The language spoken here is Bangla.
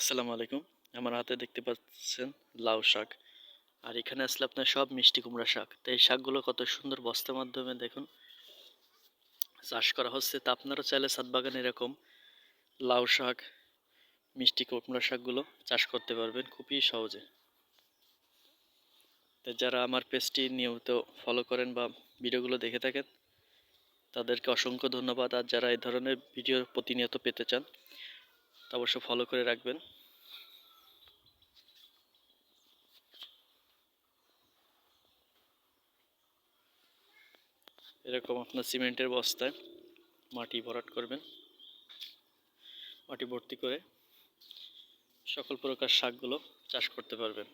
আসসালামু আলাইকুম। আমার হাতে দেখতে পাচ্ছেন লাউ শাক। আর এখানে আসলে আপনার সব মিষ্টি কুমড়া শাক। তো এই শাকগুলো কত সুন্দর বস্তার মাধ্যমে দেখুন। চাষ করা হচ্ছে। তা আপনারা চাইলে ছাদ বাগানে এরকম লাউ শাক, মিষ্টি কুমড়া শাকগুলো চাষ করতে পারবেন খুবই সহজে। তো যারা আমার পেজটি নিয়মিত ফলো করেন বা ভিডিওগুলো দেখে থাকেন, তাদেরকে অসংখ্য ধন্যবাদ। আর যারা এই ধরনের ভিডিও প্রতিনিয়ত পেতে চান অবশ্য ফলো করে রাখবেন। এরকম আপনার সিমেন্টের বস্তায় মাটি ভরাট করবেন। মাটি ভর্তি করে সকল প্রকার শাকগুলো চাষ করতে পারবেন।